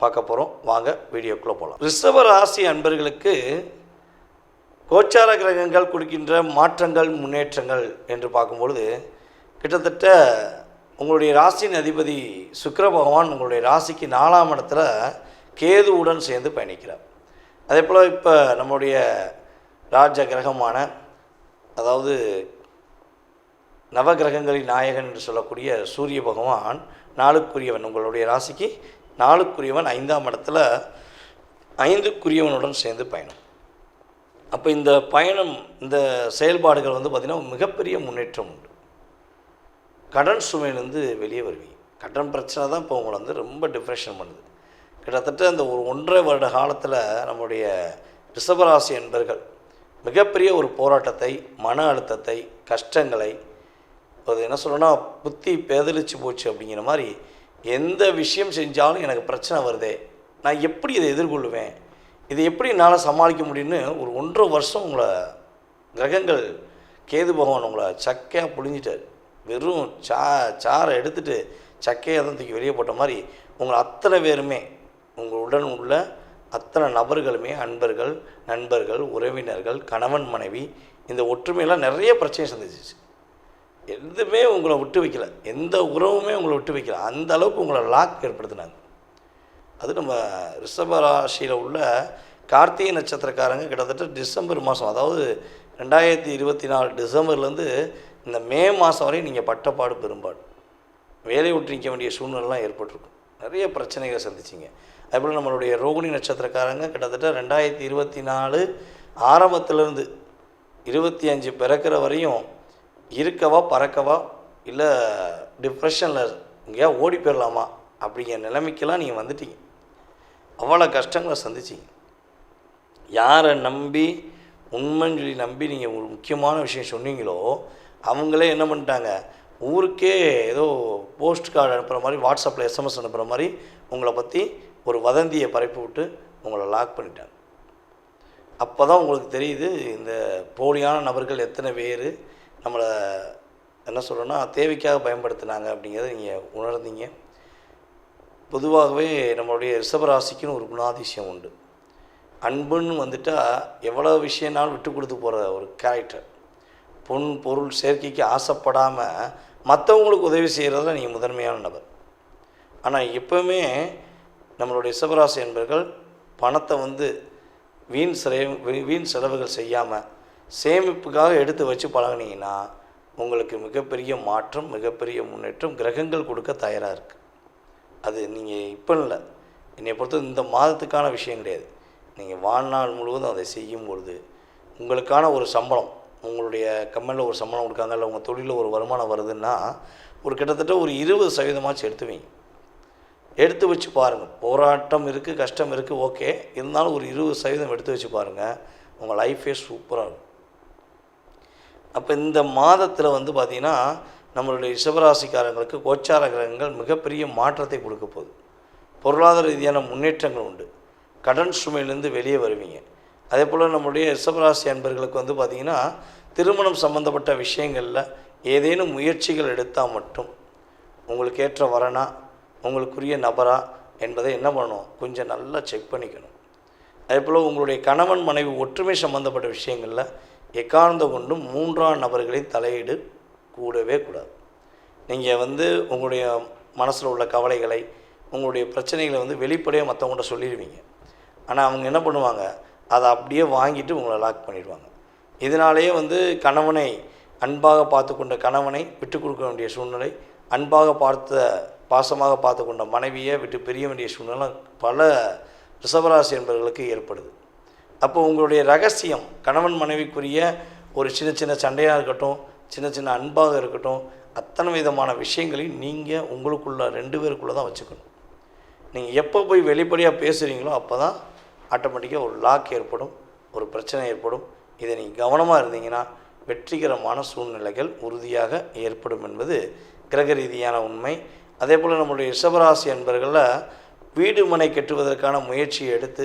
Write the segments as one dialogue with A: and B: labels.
A: பார்க்க போகிறோம் வாங்க வீடியோக்குள்ளே போகலாம் ரிஷப ராசி அன்பர்களுக்கு கோச்சார கிரகங்கள் கொடுக்கின்ற மாற்றங்கள் முன்னேற்றங்கள் என்று பார்க்கும்பொழுது கிட்டத்தட்ட உங்களுடைய ராசியின் அதிபதி சுக்கர பகவான் உங்களுடைய ராசிக்கு நாலாம் இடத்துல கேதுவுடன் சேர்ந்து பயணிக்கிறார். அதே போல் இப்போ நம்முடைய ராஜ கிரகமான அதாவது நவகிரகங்களின் நாயகன் என்று சொல்லக்கூடிய சூரிய பகவான் நாளுக்குரியவன் உங்களுடைய ராசிக்கு நாலுக்குரியவன் ஐந்தாம் இடத்துல ஐந்துக்குரியவனுடன் சேர்ந்து பயணம். அப்போ இந்த பயணம் இந்த செயல்பாடுகள் வந்து பார்த்திங்கன்னா மிகப்பெரிய முன்னேற்றம் உண்டு. கடன் சுமையிலேருந்து வெளியே வருவீங்க. கடன் பிரச்சனை தான் இப்போ உங்களை வந்து ரொம்ப டிப்ரெஷன் பண்ணுது. கிட்டத்தட்ட இந்த ஒரு ஒன்றரை வருட காலத்தில் நம்முடைய ரிஷபராசி என்பர்கள் மிகப்பெரிய ஒரு போராட்டத்தை மன அழுத்தத்தை கஷ்டங்களை அது என்ன சொல்லணும்னா புத்தி பேதலிச்சு போச்சு அப்படிங்கிற மாதிரி எந்த விஷயம் செஞ்சாலும் எனக்கு பிரச்சனை வருதே. நான் எப்படி இதை எதிர்கொள்ளுவேன்? இதை எப்படி என்னால் சமாளிக்க முடியும்னு ஒரு ஒன்றரை வருஷம் உங்களை கிரகங்கள் கேது பகவான் உங்களை சக்கையாக புழிஞ்சிட்டார். வெறும் சா சாரை எடுத்துட்டு சக்கையை தான் தூக்கி வெளியே போட்ட மாதிரி உங்களை அத்தனை பேருமே உங்கள் உடன் உள்ள அத்தனை நபர்களுமே அன்பர்கள் நண்பர்கள் உறவினர்கள் கணவன் மனைவி இந்த ஒற்றுமையெல்லாம் நிறைய பிரச்சனை சந்திச்சிச்சு. எதுவுமே உங்களை விட்டு வைக்கல. எந்த உறவுமே உங்களை விட்டு வைக்கல. அந்த அளவுக்கு உங்களை லாக் ஏற்படுத்தினாங்க. அது நம்ம ரிஷப ராசியில் உள்ள கார்த்திகை நட்சத்திரக்காரங்க கிட்டத்தட்ட டிசம்பர் மாதம் அதாவது ரெண்டாயிரத்தி இருபத்தி நாலு டிசம்பர்லேருந்து இந்த மே மாதம் வரையும் நீங்கள் பட்டப்பாடு பெரும்பாடு. வேலையை விட்டு நிற்க வேண்டிய சூழ்நிலைலாம் ஏற்பட்டிருக்கும். நிறைய பிரச்சனைகளை சந்திச்சிங்க. அதுபோல் நம்மளுடைய ரோகிணி நட்சத்திரக்காரங்க கிட்டத்தட்ட ரெண்டாயிரத்தி இருபத்தி நாலு ஆரம்பத்திலேருந்து இருபத்தி அஞ்சு பிறக்கிற வரையும் இருக்கவா பறக்கவா இல்லை டிப்ரெஷனில் எங்கேயா ஓடி போயிடலாமா அப்படிங்கிற நிலைமைக்கெல்லாம் நீங்கள் வந்துட்டீங்க. அவ்வளோ கஷ்டங்களை சந்திச்சிங்க. யாரை நம்பி உண்மைன்னு சொல்லி நம்பி நீங்கள் ஒரு முக்கியமான விஷயம் சொன்னீங்களோ அவங்களே என்ன பண்ணிட்டாங்க? ஊருக்கே ஏதோ போஸ்ட் கார்டு அனுப்புகிற மாதிரி வாட்ஸ்அப்பில் எஸ்எம்எஸ் அனுப்புகிற மாதிரி உங்களை பற்றி ஒரு வதந்தியை பரப்பி விட்டு உங்களை லாக் பண்ணிட்டாங்க. அப்போ தான் உங்களுக்கு தெரியுது இந்த போலியான நபர்கள் எத்தனை பேர் நம்மளை என்ன சொல்கிறோன்னா தேவைக்காக பயன்படுத்தினாங்க அப்படிங்கிறத நீங்கள் உணர்ந்தீங்க. பொதுவாகவே நம்மளுடைய ரிஷபராசிக்குன்னு ஒரு குணாதிசயம் உண்டு. அன்புன்னு வந்துட்டால் எவ்வளோ விஷயம்னாலும் விட்டு கொடுத்து போகிற ஒரு கேரக்டர் பொன் பொருள் சேர்க்கைக்கு ஆசைப்படாமல் மற்றவங்களுக்கு உதவி செய்கிறதுல நீங்கள் முதன்மையான நபர். ஆனால் எப்போவுமே நம்மளுடைய ரிஷபராசி என்பர்கள் பணத்தை வந்து வீண் சிறை வீண் செலவுகள் செய்யாமல் சேமிப்புக்காக எடுத்து வச்சு பழகுனீங்கன்னா உங்களுக்கு மிகப்பெரிய மாற்றம் மிகப்பெரிய முன்னேற்றம் கிரகங்கள் கொடுக்க தயாராக இருக்குது அது நீங்கள் இப்போ இல்லை. என்னை பொறுத்த இந்த மாதத்துக்கான விஷயம் கிடையாது. நீங்கள் வாழ்நாள் முழுவதும் அதை செய்யும் பொழுது உங்களுக்கான ஒரு சம்பளம் உங்களுடைய கம்பெனியில் ஒரு சம்பளம் கொடுக்காங்க இல்லை உங்கள் தொழிலில் ஒரு வருமானம் வருதுன்னா ஒரு கிட்டத்தட்ட ஒரு இருபது சதவீதமாச்சும் எடுத்து வைங்க. எடுத்து வச்சு பாருங்கள் போராட்டம் இருக்குது கஷ்டம் இருக்குது ஓகே. இருந்தாலும் ஒரு இருபது சதவீதம் எடுத்து வச்சு பாருங்கள் உங்கள் லைஃபே சூப்பராக இருக்கும். அப்போ இந்த மாதத்தில் வந்து பார்த்திங்கன்னா நம்மளுடைய ரிஷபராசிக்காரங்களுக்கு கோச்சார கிரகங்கள் மிகப்பெரிய மாற்றத்தை கொடுக்க போகுது. பொருளாதார ரீதியான முன்னேற்றங்கள் உண்டு. கடன் சுமையிலேருந்து வெளியே வருவீங்க. அதே போல் நம்முடைய ரிஷபராசி அன்பர்களுக்கு வந்து பார்த்திங்கன்னா திருமணம் சம்மந்தப்பட்ட விஷயங்களில் ஏதேனும் முயற்சிகள் எடுத்தால் மட்டும் உங்களுக்கு ஏற்ற வரனா உங்களுக்குரிய நபரா என்பதை என்ன பண்ணணும்? கொஞ்சம் நல்லா செக் பண்ணிக்கணும். அதே போல் உங்களுடைய கணவன் மனைவி ஒற்றுமை சம்மந்தப்பட்ட விஷயங்களில் எக்காரணத்தை கொண்டும் மூன்றாம் நபர்களின் தலையீடு கூடவே கூடாது. நீங்கள் வந்து உங்களுடைய மனசில் உள்ள கவலைகளை உங்களுடைய பிரச்சனைகளை வந்து வெளிப்படையாக மற்றவங்கள்ட்ட சொல்லிடுவீங்க. ஆனால் அவங்க என்ன பண்ணுவாங்க? அதை அப்படியே வாங்கிட்டு உங்களை லாக் பண்ணிடுவாங்க. இதனாலேயே வந்து கணவனை அன்பாக பார்த்து கொண்ட கணவனை விட்டு கொடுக்க வேண்டிய சூழ்நிலை அன்பாக பார்த்த பாசமாக பார்த்து கொண்ட மனைவியை விட்டு பிரிய வேண்டிய சூழ்நிலை பல ரிஷபராசி என்பவர்களுக்கு ஏற்படுது. அப்போ உங்களுடைய ரகசியம் கணவன் மனைவிக்குரிய ஒரு சின்ன சின்ன சண்டையாக இருக்கட்டும் சின்ன சின்ன அன்பாக இருக்கட்டும் அத்தனை விதமான விஷயங்களையும் நீங்கள் உங்களுக்குள்ள ரெண்டு பேருக்குள்ளே தான் வச்சுக்கணும். நீங்கள் எப்போ போய் வெளிப்படையாக பேசுகிறீங்களோ அப்போ தான் ஆட்டோமேட்டிக்காக ஒரு லாக் ஏற்படும் ஒரு பிரச்சனை ஏற்படும். இதை நீங்கள் கவனமாக இருந்தீங்கன்னா வெற்றிகரமான சூழ்நிலைகள் உறுதியாக ஏற்படும் என்பது கிரக ரீதியான உண்மை. அதே போல் நம்மளுடைய ரிஷபராசி என்பர்களில் வீடு மனை கட்டுவதற்கான முயற்சியை எடுத்து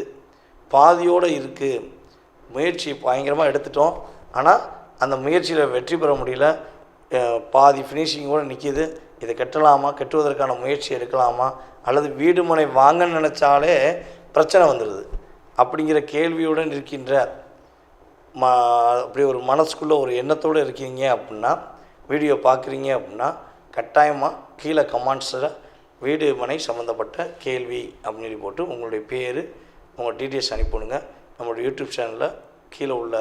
A: பாதியோடு இருக்குது முயற்சி பயங்கரமாக எடுத்துட்டோம். ஆனால் அந்த முயற்சியில் வெற்றி பெற முடியல. பாதி ஃபினிஷிங்கோடு நிற்கிது இதை கட்டலாமா? கட்டுவதற்கான முயற்சி எடுக்கலாமா? அல்லது வீடு முனை வாங்கன்னு நினச்சாலே பிரச்சனை வந்துடுது அப்படிங்கிற கேள்வியுடன் இருக்கின்ற ம அப்படி ஒரு மனசுக்குள்ளே ஒரு எண்ணத்தோடு இருக்கீங்க அப்படின்னா வீடியோ பார்க்குறீங்க அப்படின்னா கட்டாயமாக கீழே கமாண்ட்ஸில் வீடு மனை சம்மந்தப்பட்ட கேள்வி அப்படின்னு போட்டு உங்களுடைய பேர் உங்கள் டீட்டெயில்ஸ் அனுப்பிவிடுங்க. நம்மளுடைய யூடியூப் சேனலில் கீழே உள்ள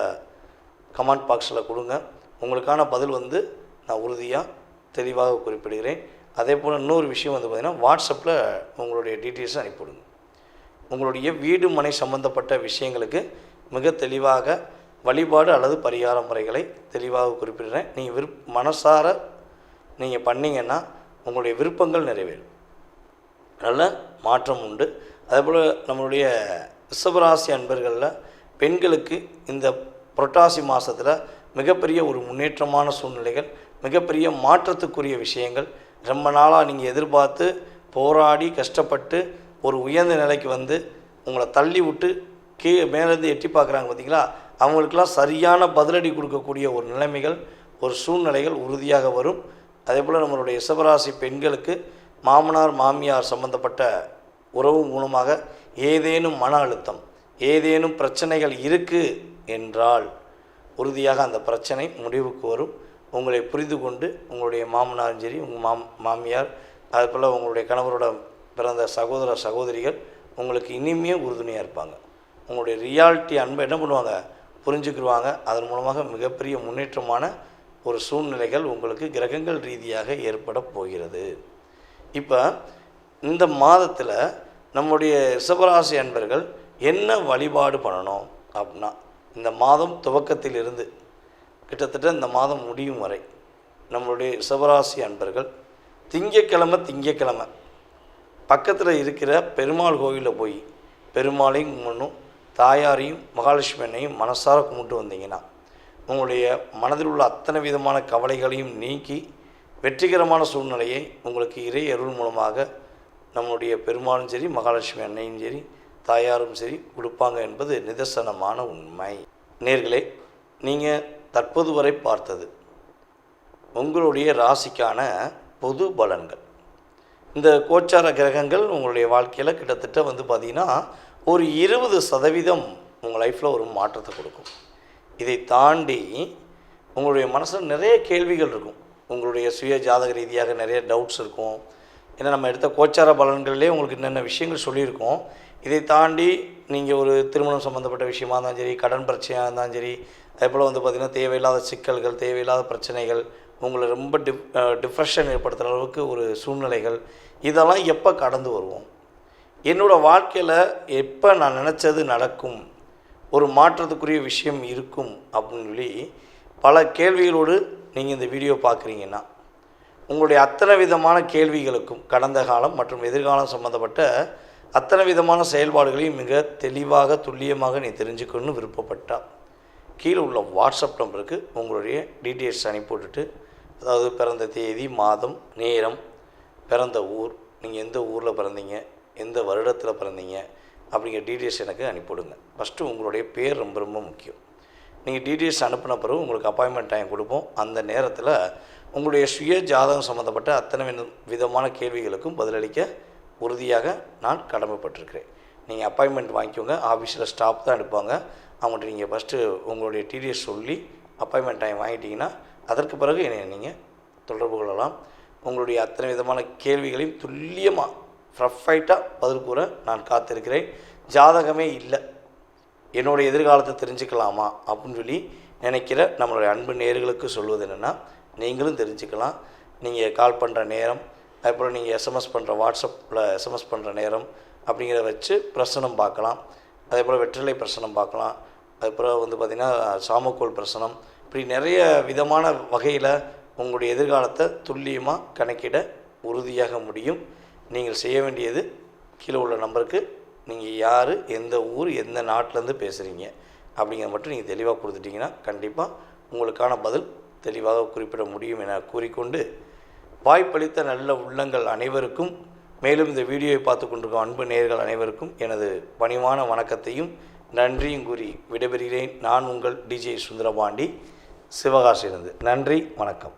A: கமெண்ட் பாக்ஸில் கொடுங்க. உங்களுக்கான பதில் வந்து நான் உறுதியாக தெளிவாக குறிப்பிடுகிறேன். அதே போல் இன்னொரு விஷயம் வந்து பார்த்திங்கன்னா வாட்ஸ்அப்பில் உங்களுடைய டீட்டெயில்ஸ் அனுப்பிவிடுங்க. உங்களுடைய வீடு மனை சம்பந்தப்பட்ட விஷயங்களுக்கு மிக தெளிவாக வழிபாடு அல்லது பரிகார முறைகளை தெளிவாக குறிப்பிடுறேன் நீங்கள் விருப் மனசார நீங்கள் பண்ணிங்கன்னா உங்களுடைய விருப்பங்கள் நிறைவேறும். நல்ல மாற்றம் உண்டு. அதேபோல் நம்மளுடைய ரிஷபராசி அன்பர்களில் பெண்களுக்கு இந்த புரட்டாசி மாதத்தில் மிகப்பெரிய ஒரு முன்னேற்றமான சூழ்நிலைகள் மிகப்பெரிய மாற்றத்துக்குரிய விஷயங்கள் ரொம்ப நாளாக நீங்கள் எதிர்பார்த்து போராடி கஷ்டப்பட்டு ஒரு உயர்ந்த நிலைக்கு வந்து உங்களை தள்ளி விட்டு கீ மேலேருந்து எட்டி பார்க்குறாங்க பார்த்தீங்களா அவங்களுக்கெல்லாம் சரியான பதிலடி கொடுக்கக்கூடிய ஒரு நிலைமைகள் ஒரு சூழ்நிலைகள் உறுதியாக வரும். அதே போல் நம்மளுடைய சிவராசி பெண்களுக்கு மாமனார் மாமியார் சம்பந்தப்பட்ட உறவு மூலமாக ஏதேனும் மன அழுத்தம் ஏதேனும் பிரச்சனைகள் இருக்குது என்றால் உறுதியாக அந்த பிரச்சனை முடிவுக்கு வரும். உங்களை புரிந்து கொண்டு உங்களுடைய மாமனாரும் சரி உங்கள் மாம் மாமியார் அது போல் உங்களுடைய கணவரோட பிறந்த சகோதர சகோதரிகள் உங்களுக்கு இனிமே உறுதுணையாக இருப்பாங்க. உங்களுடைய ரியாலிட்டி அன்பை என்ன பண்ணுவாங்க? புரிஞ்சுக்கிடுவாங்க அதன் மூலமாக மிகப்பெரிய முன்னேற்றமான ஒரு சூழ்நிலைகள் உங்களுக்கு கிரகங்கள் ரீதியாக ஏற்பட போகிறது. இப்போ இந்த மாதத்தில் நம்முடைய ரிஷபராசி அன்பர்கள் என்ன வழிபாடு பண்ணணும் அப்படின்னா இந்த மாதம் துவக்கத்திலிருந்து கிட்டத்தட்ட இந்த மாதம் முடியும் வரை நம்மளுடைய ரிஷபராசி அன்பர்கள் திங்கக்கிழமை திங்கக்கிழமை பக்கத்தில் இருக்கிற பெருமாள் கோவிலில் போய் பெருமாளையும் கும்பிடணும் தாயாரையும் மகாலட்சுமி அன்னையும் மனசார கும்பிட்டு வந்தீங்கன்னா உங்களுடைய மனதில் உள்ள அத்தனை விதமான கவலைகளையும் நீக்கி வெற்றிகரமான சூழ்நிலையை உங்களுக்கு இறை அருள் மூலமாக நம்முடைய பெருமாளும் சரி மகாலட்சுமி அன்னையும் சரி தாயாரும் சரி கொடுப்பாங்க என்பது நிதர்சனமான உண்மை. நேர்களே நீங்கள் தற்போது வரை பார்த்தது உங்களுடைய ராசிக்கான பொது பலன்கள். இந்த கோச்சார கிரகங்கள் உங்களுடைய வாழ்க்கையில் கிட்டத்தட்ட வந்து பார்த்திங்கன்னா ஒரு இருபது சதவீதம் உங்கள் லைஃப்பில் ஒரு மாற்றத்தை கொடுக்கும். இதை தாண்டி உங்களுடைய மனசில் நிறைய கேள்விகள் இருக்கும். உங்களுடைய சுய ஜாதக ரீதியாக நிறைய டவுட்ஸ் இருக்கும். ஏன்னா நம்ம எடுத்த கோச்சார பலன்களிலே உங்களுக்கு என்னென்ன விஷயங்கள் சொல்லியிருக்கோம் இதை தாண்டி நீங்கள் ஒரு திருமணம் சம்மந்தப்பட்ட விஷயமா இருந்தாலும் சரி கடன் பிரச்சனையாக இருந்தாலும் சரி அதே போல் வந்து பார்த்திங்கன்னா தேவையில்லாத சிக்கல்கள் தேவையில்லாத பிரச்சனைகள் உங்களை ரொம்ப டிப் டிப்ரெஷன் ஏற்படுத்துகிற அளவுக்கு ஒரு சூழ்நிலைகள் இதெல்லாம் எப்போ கடந்து வருவோம்? என்னோடய வாழ்க்கையில் எப்போ நான் நினச்சது நடக்கும்? ஒரு மாற்றத்துக்குரிய விஷயம் இருக்கும் அப்படின்னு சொல்லி பல கேள்விகளோடு நீங்கள் இந்த வீடியோ பார்க்குறீங்கன்னா உங்களுடைய அத்தனை விதமான கேள்விகளுக்கும் கடந்த காலம் மற்றும் எதிர்காலம் சம்மந்தப்பட்ட அத்தனை விதமான செயல்பாடுகளையும் மிக தெளிவாக துல்லியமாக நீ தெரிஞ்சுக்கணும்னு விருப்பப்பட்டால் கீழே உள்ள வாட்ஸ்அப் நம்பருக்கு உங்களுடைய டீட்டெயில்ஸ் அனுப்பிவிட்டுட்டு அதாவது பிறந்த தேதி மாதம் நேரம் பிறந்த ஊர் நீங்கள் எந்த ஊரில் பிறந்தீங்க எந்த வருடத்தில் பிறந்தீங்க அப்படிங்கிற டீட்டெயில்ஸ் எனக்கு அனுப்பிவிடுங்க ஃபஸ்ட்டு உங்களுடைய பேர் ரொம்ப ரொம்ப முக்கியம். நீங்கள் டீட்டெயில்ஸ் அனுப்பின பிறகு உங்களுக்கு அப்பாயின்மெண்ட் டைம் கொடுப்போம். அந்த நேரத்தில் உங்களுடைய சுய ஜாதகம் சம்மந்தப்பட்ட அத்தனை வித- விதமான கேள்விகளுக்கும் பதிலளிக்க உறுதியாக நான் கடமைப்பட்டிருக்கிறேன். நீங்கள் அப்பாயின்மெண்ட் வாங்கிக்கோங்க ஆஃபீஸில் ஸ்டாஃப் தான் எடுப்பாங்க. அவங்கள்ட்ட நீங்கள் ஃபஸ்ட்டு உங்களுடைய டிடிஎஸ் சொல்லி அப்பாயின்மெண்ட் டைம் வாங்கிட்டீங்கன்னா அதற்கு பிறகு என்னை நீங்கள் தொடர்பு கொள்ளலாம். உங்களுடைய அத்தனை விதமான கேள்விகளையும் துல்லியமாக ஃப்ரஃபைட்டாக பதில் கூற நான் காத்திருக்கிறேன். ஜாதகமே இல்லை. என்னுடைய எதிர்காலத்தை தெரிஞ்சுக்கலாமா அப்படின்னு சொல்லி நினைக்கிற நம்மளுடைய அன்பு நேர்களுக்கு சொல்வது என்னென்னா நீங்களும் தெரிஞ்சுக்கலாம். நீங்கள் கால் பண்ணுற நேரம் அதுக்கப்புறம் நீங்கள் எஸ்எம்எஸ் பண்ணுற வாட்ஸ்அப்பில் எஸ்எம்எஸ் பண்ணுற நேரம் அப்படிங்கிறத வச்சு பிரசனம் பார்க்கலாம். அதே போல் வெற்றிலை பிரசனம் பார்க்கலாம். அதுக்கப்புறம் வந்து பார்த்திங்கன்னா சாமக்கோள் பிரசனம். இப்படி நிறைய விதமான வகையில் உங்களுடைய எதிர்காலத்தை துல்லியமாக கணக்கிட உறுதியாக முடியும். நீங்கள் செய்ய வேண்டியது கீழே உள்ள நம்பருக்கு நீங்கள் யார் எந்த ஊர் எந்த நாட்டிலேருந்து பேசுகிறீங்க அப்படிங்கிறத மட்டும் நீங்கள் தெளிவாக கொடுத்துட்டிங்கன்னா கண்டிப்பாக உங்களுக்கான பதில் தெளிவாக குறிப்பிட முடியும் என கூறிக்கொண்டு வாய்ப்பளித்த நல்ல உள்ளங்கள் அனைவருக்கும் மேலும் இந்த வீடியோவை பார்த்து கொண்டிருக்கும் அன்பு நேயர்கள் அனைவருக்கும் எனது பணிவான வணக்கத்தையும் நன்றியும் கூறி விடைபெறுகிறேன். நான் உங்கள் டிஜே சுந்தரபாண்டி. சிவகாசிலிருந்து நன்றி வணக்கம்.